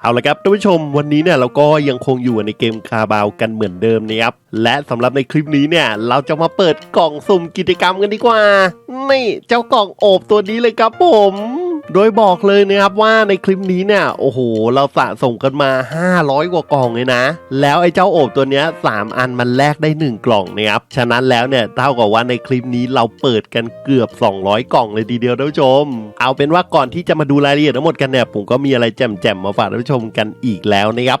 เอาละครับท่านผู้ชมวันนี้เนี่ยเราก็ยังคงอยู่ในเกมคาบาวกันเหมือนเดิมนะครับและสำหรับในคลิปนี้เนี่ยเราจะมาเปิดกล่องสุ่มกิจกรรมกันดีกว่า นี่เจ้ากล่องโอบตัวนี้เลยครับผม โดยบอกเลยนะครับว่าในคลิปนี้เนี่ย โอ้โห เราสะสมกันมา 500 กว่ากล่องเลยนะ แล้วไอ้เจ้าโอบตัวเนี้ย3อันมันแลกได้ 1 กล่องนะครับ ฉะนั้นแล้วเนี่ยเท่ากับว่าในคลิปนี้เราเปิดกันเกือบ 200 กล่องเลยทีเดียวท่านผู้ชม เอาเป็นว่าก่อนที่จะมาดูรายละเอียดทั้งหมดกันเนี่ยผมก็มีอะไรแจ่มๆมาฝากท่านผู้ชมกันอีกแล้วนะครับ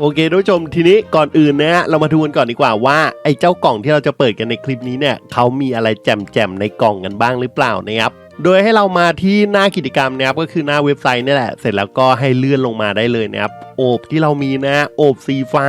โอเคทุกผู้ชมทีนี้ก่อนอื่นนะฮะเรามาดูกันก่อนดีกว่าว่าไอ้เจ้ากล่องที่เราจะเปิดกันในคลิปนี้เนี่ยเขามีอะไรแจ่มๆในกล่องกันบ้างหรือเปล่านะครับโดยให้เรามาที่หน้ากิจกรรมนะครับก็คือหน้าเว็บไซต์นี่แหละ เสร็จแล้วก็ให้เลื่อนลงมาได้เลยนะครับโอบที่เรามีนะโอบสีฟ้า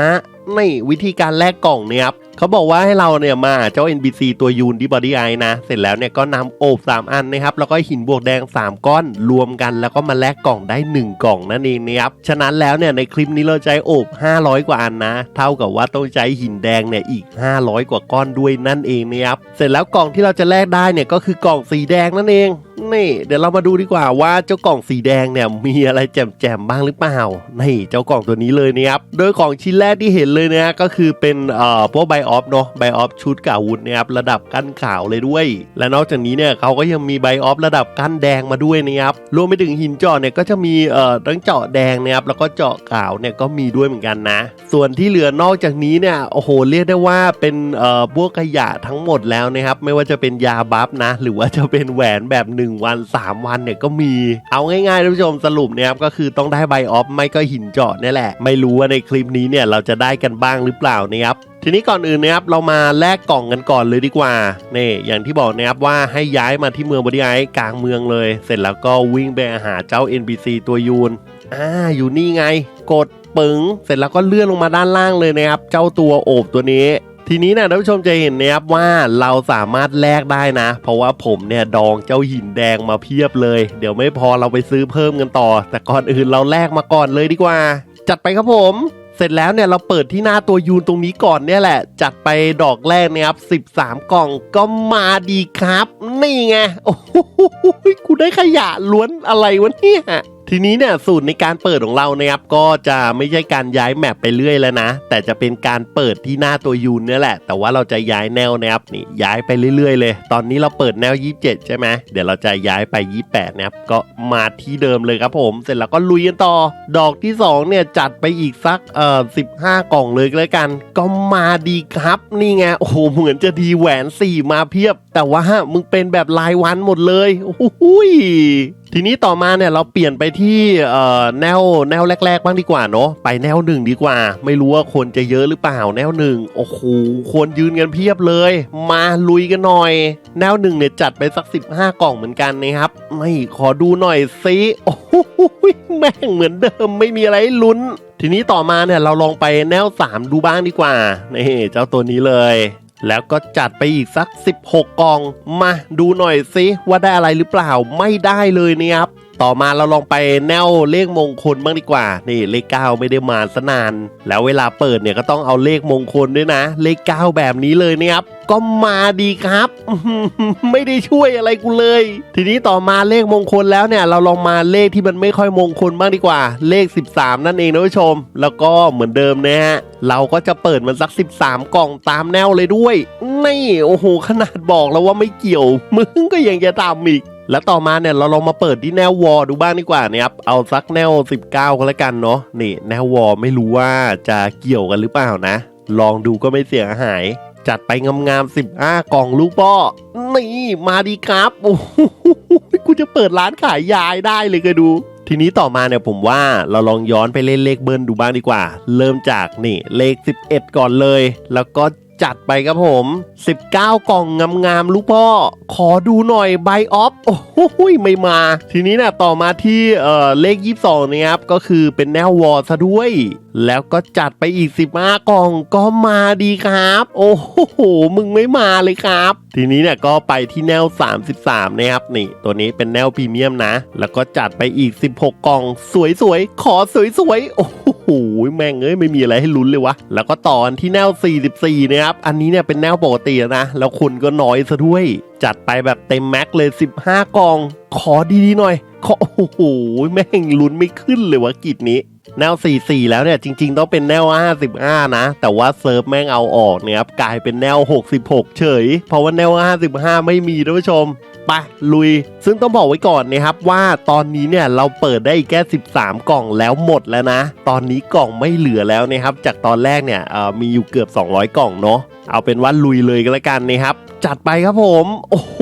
นี่วิธีการแลกกล่องเนี่ยครับเขาบอกว่าให้เราเนี่ยมาเจ้า NPC ตัวยูนที่บอดี้ไอนะ เสร็จแล้วเนี่ยก็นำโอบ 3 อันนะครับ แล้วก็หินบวกแดง 3 ก้อนรวมกัน แล้วก็มาแลกกล่องได้ 1 กล่องนั่นเองนะครับ ฉะนั้นแล้วเนี่ยในคลิปนี้เราใช้โอบ 500 กว่าอันนะ เท่ากับว่าต้องใช้หินแดงเนี่ยอีก 500 กว่าก้อนด้วยนั่นเองนะครับ เสร็จแล้วกล่องที่เราจะแลกได้เนี่ยก็คือกล่องสีแดงนั่นเอง นี่เดี๋ยวเรามาดูดีกว่าว่าเจ้ากล่องสีแดงเนี่ยมีอะไรแจ่มๆบ้างหรือเปล่านี่เจ้ากล่องตัวนี้เลยนะครับโดยของชิ้นแรกที่เห็นเลยนะก็คือเป็นเอ่อพวกไบออฟเนาะไบออฟชุดกาวุธนะครับระดับกั้นขาวเลยด้วย และนอกจากนี้เนี่ยเขาก็ยังมีไบออฟระดับกั้นแดงมาด้วยนะครับรวมไปถึงหินเจาะเนี่ยก็จะมีเอ่อทั้งเจาะแดงนะครับแล้วก็เจาะขาวเนี่ยก็มีด้วยเหมือนกันนะ ส่วนที่เหลือนอกจากนี้เนี่ยโอ้โหเรียกได้ว่าเป็นเอ่อพวกขยะทั้งหมดแล้วนะครับไม่ว่าจะเป็นยาบัฟนะหรือว่าจะเป็นแหวนแบบ1วัน 3 วันเนี่ยก็มี เอาง่ายๆท่านผู้ชมสรุปเนี่ยครับก็คือต้องได้ไบออฟไม่ก็หินเจาะนี่แหละ ไม่รู้ว่าในคลิปนี้เนี่ยเราจะได้กันบ้างหรือเปล่านะครับทีนี้ก่อนอื่นนะครับเรามาแลกกล่องกันก่อนเลยดีกว่านี่อย่างที่บอกนะครับว่าให้ย้ายมาที่เมืองบอดี้ไอกลางเมืองเลย เสร็จแล้วก็วิ่งไปหาเจ้า NPC ตัวยูนอ่าอยู่นี่ไง กดปึ๋งเสร็จแล้วก็เลื่อนลงมาด้านล่างเลยนะครับ เจ้าตัวโอบตัวนี้ ทีนี้นะท่านผู้ชมจะเห็นนะครับว่าเราสามารถแลกได้นะ เพราะว่าผมเนี่ยดองเจ้าหินแดงมาเพียบเลย เดี๋ยวไม่พอเราไปซื้อเพิ่มกันต่อ แต่ก่อนอื่นเราแลกมาก่อนเลยดีกว่า จัดไปครับผมเสร็จแล้วเนี่ยเราเปิดที่หน้าตัวยูนตรงนี้ก่อนเนี่ยแหละ จัดไปดอกแรกเนี่ยครับ 13 กล่องก็มาดีครับ นี่ไง โอ้โหกูได้ขยะล้วนอะไรวะเนี่ย ทีนี้เนี่ยสูตรในการเปิดของเรานะครับก็จะไม่ใช่การย้ายแมปไปเรื่อยแล้วนะ แต่จะเป็นการเปิดที่หน้าตัวยูนเนี่ยแหละ แต่ว่าเราจะย้ายแนวนะครับนี่ย้ายไปเรื่อยๆ เลย ตอนนี้เราเปิดแนว 27 ใช่ไหมเดี๋ยวเราจะย้ายไป 28นะครับก็มาที่เดิมเลยครับผม เสร็จแล้วก็ลุยกันต่อ ดอกที่2เนี่ยจัดไปอีกสักเอ่อ15 กล่องเลยแล้วกัน ก็มาดีครับนี่ไงโอ้โหเหมือนจะดีแหวน 4 มาเพียบ แต่ว่ามึงเป็นแบบรายวันหมดเลยโอ้โหย ทีนี้ต่อมาเนี่ยเราเปลี่ยนไปที่แนวแนวแรก ๆ บ้างดีกว่าเนาะไปแนวหนึ่งดีกว่า ไม่รู้ว่าคนจะเยอะหรือเปล่า แนวหนึ่งโอ้โหคนยืนกันเพียบเลย มาลุยกันหน่อย แนวหนึ่งเนี่ยจัดไปสัก 15 กล่องเหมือนกันนะครับไม่ขอดูหน่อยสิโอ้โหแม่งเหมือนเดิมไม่มีอะไรลุ้น ทีนี้ต่อมาเนี่ยเราลองไปแนว 3 ดูบ้างดีกว่านี่เจ้าตัวนี้เลย แล้วก็จัดไปอีกสัก 16 กล่อง มาดูหน่อยสิว่าได้อะไรหรือเปล่าไม่ได้เลยเนี่ยครับ ต่อมาเราลองไปแนวเลขมงคลบ้างดีกว่า นี่เลขเก้าไม่ได้มาสนาน แล้วเวลาเปิดเนี่ยก็ต้องเอาเลขมงคลด้วยนะ เลขเก้าแบบนี้เลยนะครับก็มาดีครับ ไม่ได้ช่วยอะไรกูเลย ทีนี้ต่อมาเลขมงคลแล้วเนี่ย เราลองมาเลขที่มันไม่ค่อยมงคลบ้างดีกว่า เลข 13 นั่นเองนะผู้ชม แล้วก็เหมือนเดิมนะฮะเราก็จะเปิดมันสัก 13 กล่องตามแนวเลยด้วยนี่โอ้โหขนาดบอกแล้วว่าไม่เกี่ยว มึงก็ยังจะทำอีก แล้วต่อมาเนี่ยเราลองมาเปิดที่แนววอลดูบ้างดีกว่านะครับเอาสักแนว 19ก็แล้วกันเนาะนี่แนววอลไม่รู้ว่าจะเกี่ยวกันหรือเปล่านะ ลองดูก็ไม่เสียหาย จัดไปงามๆ15กล่องลูกป้อนี่มาดีครับโอ้โหกูจะเปิดร้านขายยายได้เลยก็ดูทีนี้ต่อมาเนี่ยผมว่าเราลองย้อนไปเล่นเลขเบิร์นดูบ้างดีกว่า เริ่มจากนี่เลข 11 ก่อนเลย แล้วก็ จัดไปครับผม 19 กล่องงามๆลูกพ่อ ขอดูหน่อยไบออฟโอ้โหไม่มา ทีนี้นะต่อมาที่เอ่อเลข 22นะครับก็คือเป็นแนววอลซะด้วย แล้วก็จัดไปอีก 15 กล่องก็มาดีครับ โอ้โห มึงไม่มาเลยครับ ทีนี้เนี่ยก็ไปที่แนว 33 นะครับนี่ ตัวนี้เป็นแนวพรีเมียมนะ แล้วก็จัดไปอีก 16 กล่อง สวยๆ ขอสวยๆโอ้โหแม่งเอ้ยไม่มีอะไรให้ลุ้นเลยวะ แล้วก็ตอนที่แนว 44 นะครับ อันนี้เนี่ยเป็นแนวปกตินะ แล้วคนก็น้อยซะด้วย จัดไปแบบเต็มแม็กเลย 15 กอง ขอดีๆหน่อย ขอ โอ้โห แม่งลุ้นไม่ขึ้นเลยวะกิจนี้แนว 44 แล้วเนี่ย จริง ๆ ต้องเป็นแนว 55 นะ แต่ว่าเซิร์ฟแม่งเอาออกเนี่ยครับ กลายเป็นแนว 66 เฉย เพราะว่าแนว 55 ไม่มีท่านผู้ชม ไปลุย ซึ่งต้องบอกไว้ก่อนนะครับว่าตอนนี้เนี่ยเราเปิดได้อีกแค่ 13 กล่องแล้วหมดแล้วนะ ตอนนี้กล่องไม่เหลือแล้วนะครับจากตอนแรกเนี่ยมีอยู่เกือบ 200 กล่องเนาะ เอาเป็นว่าลุยเลยก็แล้วกันนะครับ จัดไปครับผม โอ้โห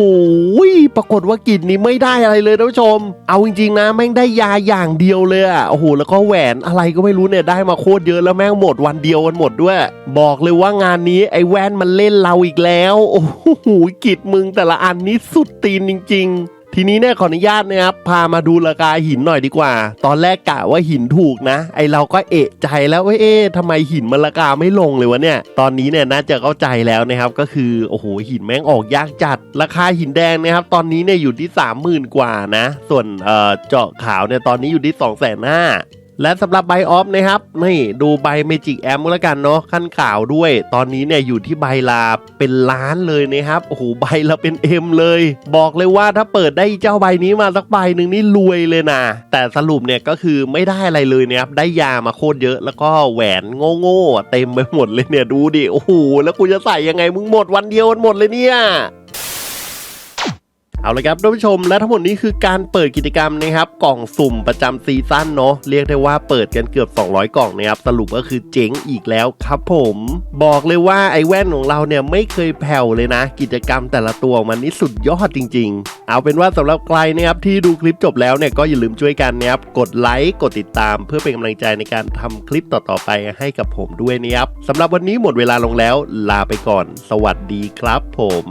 ปรากฏว่ากินนี้ไม่ได้อะไรเลยท่านผู้ชม เอาจริงๆนะแม่งได้ยาอย่างเดียวเลยอะโอ้โหแล้วก็แหวนอะไรก็ไม่รู้เนี่ยได้มาโคตรเยอะแล้วแม่งหมดวันเดียวกันหมดด้วย บอกเลยว่างานนี้ไอ้แว่นมันเล่นเราอีกแล้ว โอ้โหกิดมึงแต่ละอันนี้สุดตีนจริง ๆ ทีนี้เนี่ยขออนุญาตนะครับพามาดูราคาหินหน่อยดีกว่า ตอนแรกกะว่าหินถูกนะ ไอเราก็เอะใจแล้วว่าเอ๊ะทำไมหินมันราคาไม่ลงเลยวะเนี่ย ตอนนี้เนี่ยน่าจะเข้าใจแล้วนะครับก็คือโอ้โหหินแม่งออกยากจัด ราคาหินแดงนะครับตอนนี้เนี่ยอยู่ที่ 30,000 กว่านะ ส่วนเอ่อเจาะขาวเนี่ยตอนนี้อยู่ที่2 5 0 0 0 0 และสำหรับใบออฟนะครับนี่ดูใบเมจิกแอมก็แล้วกันเนาะขั้นข่าวด้วย ตอนนี้เนี่ยอยู่ที่ใบลาเป็นล้านเลยนะครับโอ้โหใบละเป็นเอ็มเลย บอกเลยว่าถ้าเปิดได้เจ้าใบนี้มาสักใบหนึ่งนี่รวยเลยนะแต่สรุปเนี่ยก็คือไม่ได้อะไรเลยนะครับได้ยามาโคตรเยอะแล้วก็แหวนโง่ๆอ่เต็มไปหมดเลยเนี่ยดูดิโอ้โหแล้วกูจะใส่ยังไงมึงหมดวันเดียวกันหมดเลยเนี่ย เอาลยครับท่านผู้ชมและทั้งหมดนี้คือการเปิดกิจกรรมนะครับกล่องสุ่มประจำซีซั่นเนาะเรียกได้ว่าเปิดกันเกือบ 200 กล่องนะครับสรุปก็คือเจ๊งอีกแล้วครับผม บอกเลยว่าไอ้แว่นของเราเนี่ยไม่เคยแผ่วเลยนะ กิจกรรมแต่ละตัวมันนี่สุดยอดจริง ๆ เอาเป็นว่าสำหรับใครนะครับที่ดูคลิปจบแล้วเนี่ยก็อย่าลืมช่วยกันนะครับกดไลค์กดติดตาม เพื่อเป็นกำลังใจในการทำคลิปต่อๆไปให้กับผมด้วยนะครับสำหรับวันนี้หมดเวลาลงแล้ว ลาไปก่อน สวัสดีครับผม